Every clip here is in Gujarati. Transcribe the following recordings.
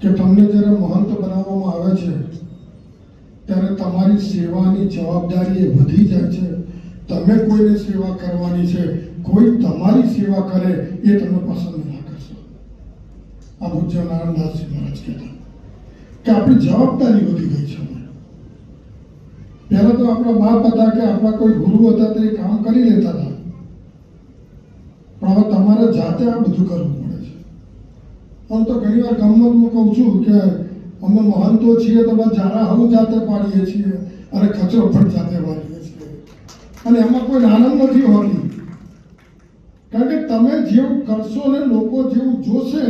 કે તમને જ્યારે મહંત બનાવવામાં આવે છે, ત્યારે તમારી સેવાની જવાબદારી એ વધી જાય છે. તમે કોઈને સેવા કરવાની છે, કોઈ તમારી સેવા કરે એ તમે પસંદ ના કરશો. આ પૂજ્ય નારાયણદાસજી મહારાજ કહેતા કે આપણી જવાબદારી વધી ગઈ છે. પહેલા તો આપણા બાપ હતા કે આપણા કોઈ ગુરુ હતા તે કામ કરી લેતા હતા. પણ હવે તમારે જાતે આ બધું કરવું પડે હું તો ઘણી વાર ગમતમાં કહું છું કે અમે મહંતો છીએ તો બસ જારા હું જાતે પાડીએ છીએ અને કચરો પણ જાતે વાળીએ છીએ. અને એમાં કોઈ આનંદ નથી હોતી. કારણ કે તમે જેવું કરશો ને લોકો જેવું જોશે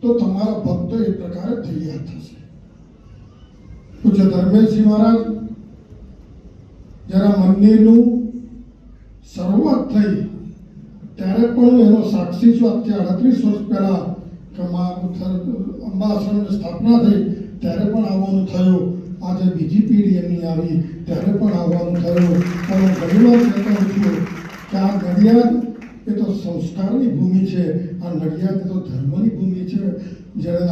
તો તમારા ભક્તો એ પ્રકારે તૈયાર થશે. પૂજ્ય ધર્મેશજી મહારાજ જ્યારે મંદિરનું શરૂઆત થઈ, ત્યારે પણ હું એનો સાક્ષી છું. અત્યારે અડત્રીસ વર્ષ પહેલા કે મા અંબા સ્થાપના થઈ, ત્યારે પણ આવવાનું થયું. આજે બીજી પેઢી એમની આવી, ત્યારે પણ આવવાનું થયું. અને ઘણીવાર ઘણી કહેતો છું કે આ નડિયાદ એ તો સંસ્કારની ભૂમિ છે. આ નડિયાદ એ તો ધર્મની ભૂમિ છે. જ્યારે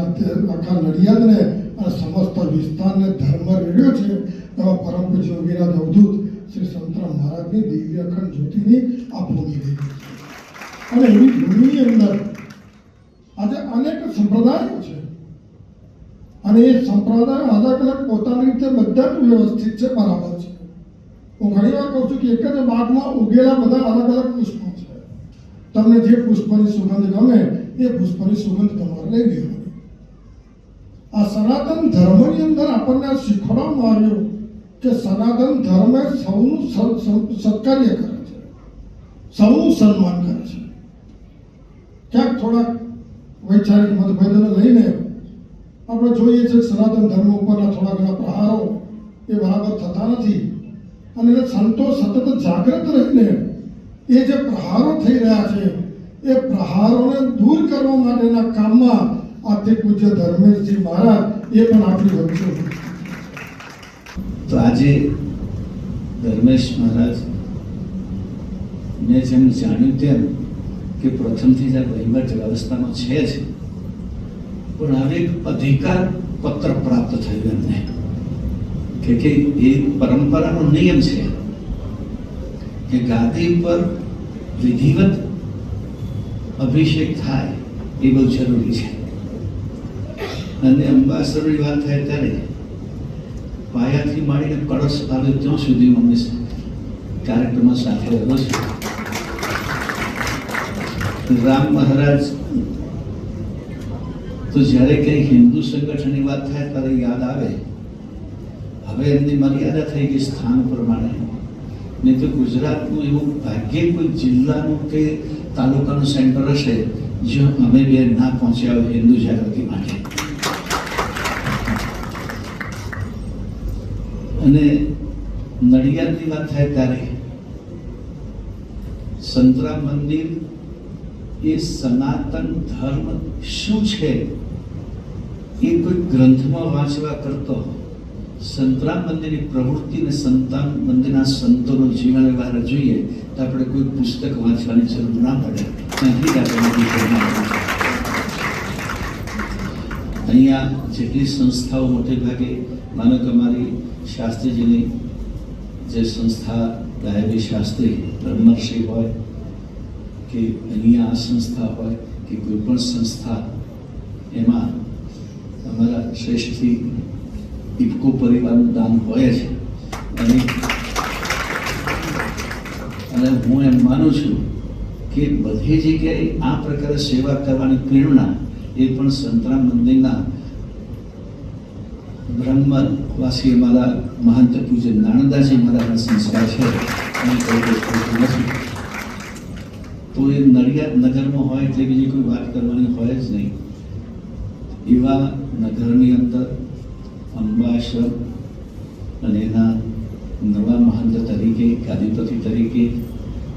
આખા નડિયાદને અને સમસ્ત વિસ્તારને ધર્મ રેડ્યો છે, એવા પરમ પૂજ્ય વિરાજ અવધૂત શ્રી સંતરામ મહારાજની દિવ્ય અખંડ જ્યોતિની આ ભૂમિ રહી અને એવી ભૂમિની અંદર આજે અનેક સંપ્રદાયો છે. અને એ સંપ્રદાય અલગ અલગ પોતાની રીતે બધા જ વ્યવસ્થિત છે, બરાબર છે. હું ઘણી વાર કહું છું કે એક જ બાગમાં ઉગેલા બધા અલગ અલગ પુષ્પો છે. તમને જે પુષ્પની સુગંધ ગમે, એ પુષ્પની સુગંધ તમારે લઈ લેવાની. આ સનાતન ધર્મની અંદર આપણને શીખવાડવામાં આવ્યું કે સનાતન ધર્મ સૌનું, સત્કાર્ય કરે છે. સૌનું સન્માન કરે છે. ક્યાંક થોડાક વૈચારિક મતભેદને લઈને આપણે જોઈએ છે સનાતન ધર્મ ઉપરના થોડા ઘણા પ્રહારો એ બરાબર થતા નથી અને સંતો સતત જાગૃત રહીને એ જે પ્રહારો થઈ રહ્યા છે, એ પ્રહારોને દૂર કરવા માટેના કામમાં આથી પૂજ્ય ધર્મેશજી મહારાજ એ પણ આપણી વચ્ચે. તો આજે ધર્મેશ મહારાજ મેં જેમ જાણ્યું તેમ કે પ્રથમથી જ આ વહીવટ વ્યવસ્થામાં છે જ. પણ હવે અધિકાર પત્ર પ્રાપ્ત થયું એમને. કે કે એ પરંપરાનો નિયમ છે કે ગાદી પર વિધિવત અભિષેક થાય એ બહુ જરૂરી છે. અને અંબાસરની વાત થાય ત્યારે પાયાથી માંડીને કળશ આવે ત્યાં સુધી અમે કાર્યક્રમમાં સાથે રહ્યો છું. રામ મહારાજ, તો જ્યારે કંઈ હિન્દુ સંગઠનની વાત થાય ત્યારે યાદ આવે. હવે એમની મર્યાદા થઈ ગઈ સ્થાન પ્રમાણે. નહીં તો ગુજરાતનું એવું ભાગ્ય કોઈ જિલ્લાનું કે તાલુકાનું સેન્ટર હશે, જ્યાં અમે બે ના પહોંચ્યા હોય હિન્દુ જાગૃતિ માટે. અને નડિયાદની વાત થાય ત્યારે સંતરામ મંદિર એ સનાતન ધર્મ શું છે? એ કોઈ ગ્રંથમાં વાંચવા કરતો સંતરામ મંદિરની પ્રવૃત્તિ અને સંતાન મંદિરના સંતોનું જીવન વ્યવહાર જોઈએ તો આપણે કોઈ પુસ્તક વાંચવાની જરૂર ના પડે. ત્યાંથી આપણે અહીંયા જેટલી સંસ્થાઓ મોટે ભાગે, માનો કે અમારી શાસ્ત્રીજીની જે સંસ્થા ડાયબી શાસ્ત્રી બ્રહ્મર્ષિ હોય કે અહીંયા આ સંસ્થા હોય કે કોઈ પણ સંસ્થા, એમાં અમારા શ્રેષ્ઠથી ઇફકો પરિવારનું દાન હોય છે અને અને હું એમ માનું છું કે બધી જગ્યાએ આ પ્રકારે સેવા કરવાની પ્રેરણા એ પણ સંતરામ મંદિરના બ્રહ્મવાસી અમારા મહંત પૂજ્ય નાણંદાજી મહારાજના સંસ્કાર છે અને કોઈ કોઈ ખોટું નથી તો એ નડિયાદ નગરમાં હોય એટલે બીજી કોઈ વાત કરવાની હોય જ નહીં. એવા નગરની અંદર અંબાશ્રમ અને એના નવા મહંત તરીકે, ગાદીપતિ તરીકે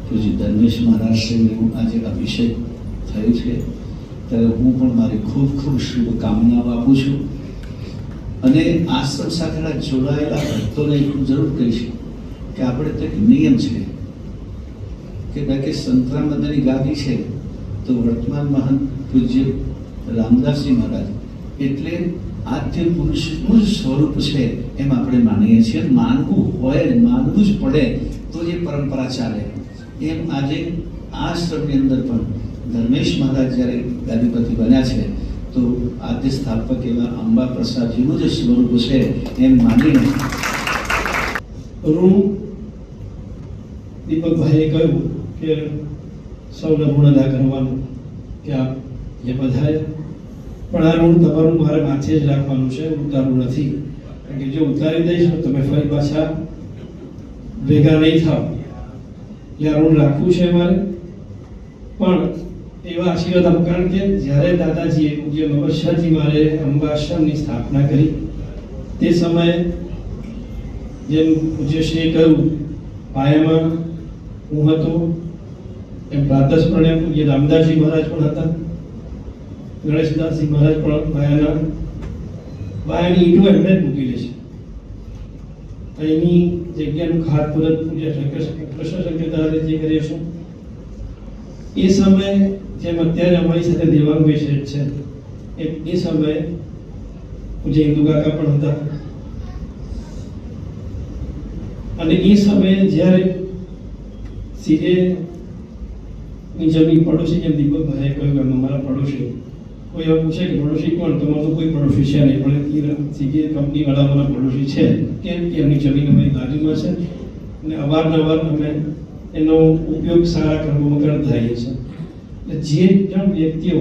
પૂજ્ય ધર્મેશ મહારાષ્ટ્રનું આજે અભિષેક થયો છે, ત્યારે હું પણ મારી ખૂબ ખૂબ શુભકામનાઓ આપું છું. અને આશ્રમ સાથેના જોડાયેલા ભક્તોને હું જરૂર કહીશ કે આપણે તો એક નિયમ છે કે બાકી સંતરામ બધાની ગાદી છે. તો વર્તમાન મહાન પૂજ્ય રામદાસજી મહારાજ. એટલે આદ્ય પુરુષનું જ સ્વરૂપ છે એમ આપણે માનીએ છીએ. માનવું હોય, માનવું જ પડે, તો એ પરંપરા ચાલે. એમ આજે આ આશ્રમની અંદર પણ ધર્મેશ મહારાજ જ્યારે ગાદીપતિ બન્યા છે, તો આદ્ય સ્થાપક એવા અંબા પ્રસાદજીનું જ સ્વરૂપ છે એમ માનીને દીપકભાઈએ કહ્યું કે સૌને ઋણ અદા કરવાનું કે આપ એ બધાએ પણ આ ઋણ તમારું મારે માથે જ રાખવાનું છે, ઉતારવું નથી. કારણ કે જો ઉતારી દઈશ તો તમે ફરી પાછા ભેગા નહીં થાવ. એટલે આ ઋણ રાખવું છે મારે. પણ એવા આશીર્વાદ આપો, કારણ કે જ્યારે દાદાજીએ પૂજ્ય મબરશાહજી મારે અંબાશ્રમની સ્થાપના કરી, તે સમયે જેમ પૂજ્યશ્રીએ કહ્યું, પાયામાં હું હતો એમ પ્રાતસ્મરણે પૂજ્ય રામદાસજી મહારાજ પણ હતા, ગણેશદાસજી મહારાજ પણ માયાના માયાની ઈંટો એમણે જ મૂકેલી છે. અહીંની જગ્યાનું ખાતમુહૂર્ત શંકર કૃષ્ણ શંકર જે કરીએ છું એ સમયે જેમ અત્યારે અમારી સાથે દેવાંગભાઈ શેઠ છે, એ એ સમયે પૂજ્ય હિન્દુ કાકા પણ હતા. અને એ સમયે જ્યારે સીધે જમીન પડોશી જેમ દીપકભાઈએ કહ્યું એમ અમારા પડોશી. કોઈ એવું પૂછે કે પડોશી કોણ? તમારો કોઈ પડોશી છે નહીં, પણ એ કંપનીવાળા મારા પડોશી છે. કેમ કે એમની જમીન અમારી બાજુમાં છે અને અવારનવાર અમે એનો ઉપયોગ સારા કર્મોમાં કરતા છીએ. એટલે જે જણ વ્યક્તિઓ,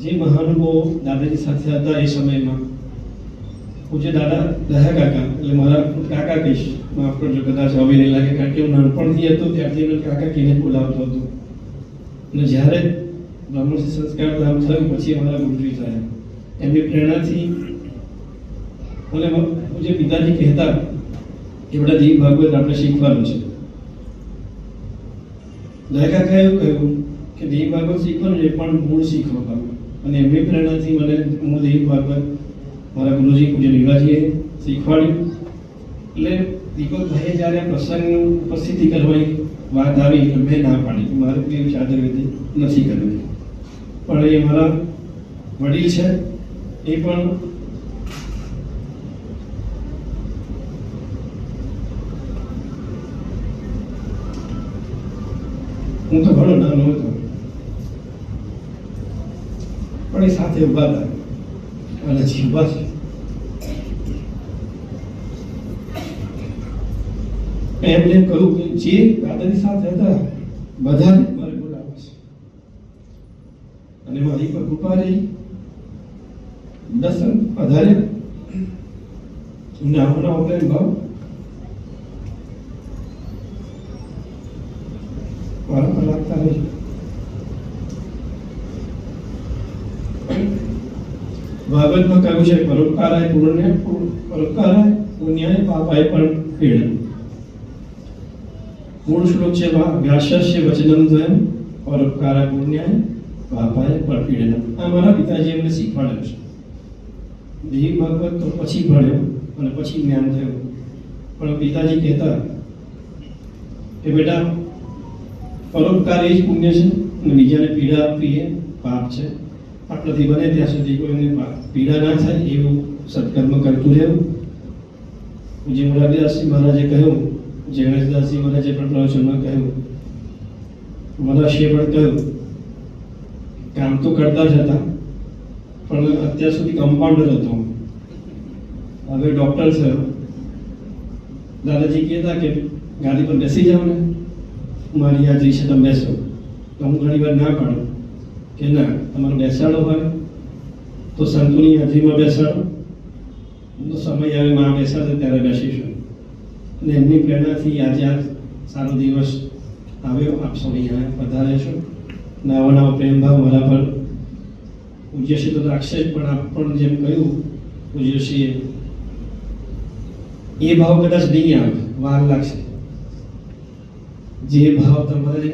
જે મહાનુભાવો દાદાજી સાથે હતા એ સમયમાં જે દાદા દહા કાકા, એટલે મારા કાકા કહીશ માફ કરજો કદાચ હવે નહીં લાગે, કારણ કે હું નાનપણથી હતો, ત્યારથી મને કાકા કીને બોલાવતો હતો. અને જ્યારે બ્રાહ્મણથી સંસ્કાર ધામ થયું, પછી અમારા ગુરુજી થયા. એમની પ્રેરણાથી મને જે પિતાજી કહેતા કે બધા જીવ ભાગવત આપણે શીખવાનું છે. દયા કહેવું કહ્યું કે દેવ ભાગવત શીખવાનું એ પણ મૂળ શીખવા ભાગવત અને એમની પ્રેરણાથી મને, હું દેવ ભાગવત મારા ગુરુજી પૂજ્ય નિવાજીએ શીખવાડ્યું. એટલે દીપકભાઈએ જ્યારે પ્રસંગની ઉપસ્થિતિ કરવાની વાત આવી મેં ના પાડી કે મારે કોઈ ચાદર વિધિ નથી કરવી. પણ એ મારા વડીલ છે, એ પણ હું તો ઘણો નાનો હતો. પણ એ સાથે ઊભા હતા. અને જીવવા છે. એમને કહ્યું કે જે દાદાની સાથે હતા, બધાને મારે બોલાવવા છે. અને મારી પર કૃપા રહી. દસ વધારે નામો ના પ્રેમ ભાવ. પર લાગતા રહી ભાગવતમાં કહ્યું છે, પરોપકારાય પુણ્ય પરોપકારાય પુણ્યાય પાપાય પણ પીડ. મૂળ શ્લોક છે વ્યાસસ્ય વચનમ દ્વયમ પરોપકારાય પુણ્યાય પાપાય પણ આ મારા પિતાજી એમને શીખવાડ્યું છે. દેવી ભાગવત તો પછી ભણ્યો અને પછી જ્ઞાન થયું. પણ પિતાજી કહેતા કે બેટા, પરોપકાર એ જ પુણ્ય છે અને બીજાને પીડા આપવી એ પાપ છે. આટલાથી બને ત્યાં સુધી કોઈને પીડા ના થાય એવું સત્કર્મ કરતું રહેવું પૂજ્ય મુરારીદાસજી મહારાજે કહ્યું પૂજ્ય મને મહારાજે પણ પ્રવચનમાં કહ્યું મહારાષ્ટ્રીએ પણ કહ્યું, કામ તો કરતા જ હતા, પણ અત્યાર સુધી કમ્પાઉન્ડર હતો. હવે ડૉક્ટર છે. દાદાજી કહેતા કે ગાડી પર બેસી જાઓ ને. મારી યાદ છે તમે બેસો. તો હું ઘણી વાર ના પાડું કે ના, તમારે બેસાડો હોય તો સંતોની હાજરીમાં બેસાડો. સમય આવે, માં બેસાડે, ત્યારે બેસીશું. અને એમની પ્રેરણાથી આજે આ સારો દિવસ આવ્યો. આપ સૌ અહીંયા પધારે છો. નવા નવા પ્રેમભાવ મારા પર પૂજ્યશ્રી તો રાખશે જ પણ આપ પણ જેમ કહ્યું પૂજ્યશ્રીએ એ ભાવ કદાચ નહીં આવે, વાર લાગશે. જે ભાવ તમારે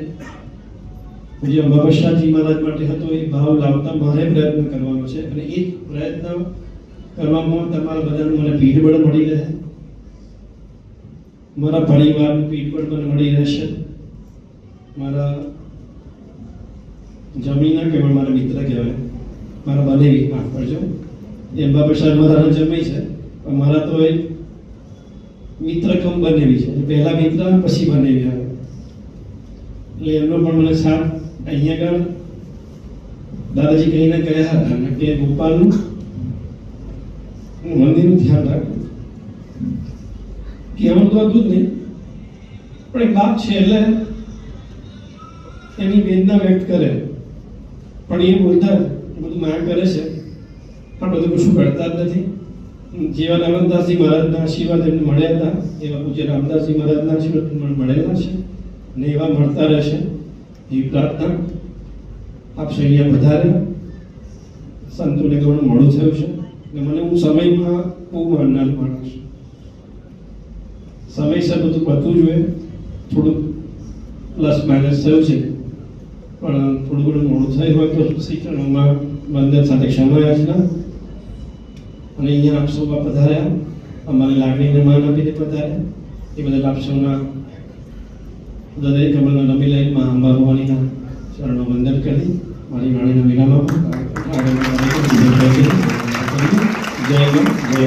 પૂજ્ય બાબાશાહજી મહારાજ માટે હતો, એ ભાવ લાવતા મારે પ્રયત્ન કરવાનો છે. અને એ પ્રયત્ન કરવામાં તમારા બધાનું મને પીઠબળ મળી રહે. મારા પરિવારનું પીઠબળ મને મળી રહેશે. મારા જમીન ના કહેવાય મારા મિત્ર કહેવાય. મારા બનેવી માફ કરજો એમ બાપા સાહેબ મારા જમી છે. પણ મારા તો એક મિત્ર કમ બનેવી છે. પહેલા મિત્ર પછી બનેવી આવે. એટલે એમનો પણ મને સાથ અહીંયા આગળ દાદાજી કહીને કહ્યા હતા કે ગોપાલનું મંદિરનું ધ્યાન રાખવું કહેવાનું તો હતું જ નહીં. પણ એક બાપ છે, એટલે એની વેદના વ્યક્ત કરે. પણ એ બોલતા બધું માયા કરે છે. પણ બધું કશું કરતા જ નથી. જેવા નાનંદાસજી મહારાજના આશીર્વાદ એમને મળ્યા હતા. એવા પૂજ્ય રામદાસજી મહારાજના આશીર્વાદ પણ મળેલા છે. અને એવા મળતા રહેશે. એવી પ્રાર્થના આપ સૌ અહીંયા વધારે સંતોને ઘણું મોડું થયું છે. અને મને હું સમયમાં બહુ માનનાર માણસ છું. સમયસર બધું પતવું જોઈએ થોડુંક પ્લસ માઇનસ થયું છે. પણ થોડું ઘણું મોડું થયું હોય તો શિક્ષણમાં બંદર સાથે ક્ષમા યાચના અને અહીંયા આપ સૌ પધાર્યા. અમારી લાગણીને માન આપીને પધાર્યા. એ બદલ આપ સૌના હૃદય નવી નમી લાઈનમાં અંબા ભવાનીના ચરણો વંદન કરી. મારી વાણીના વિરામ જય જય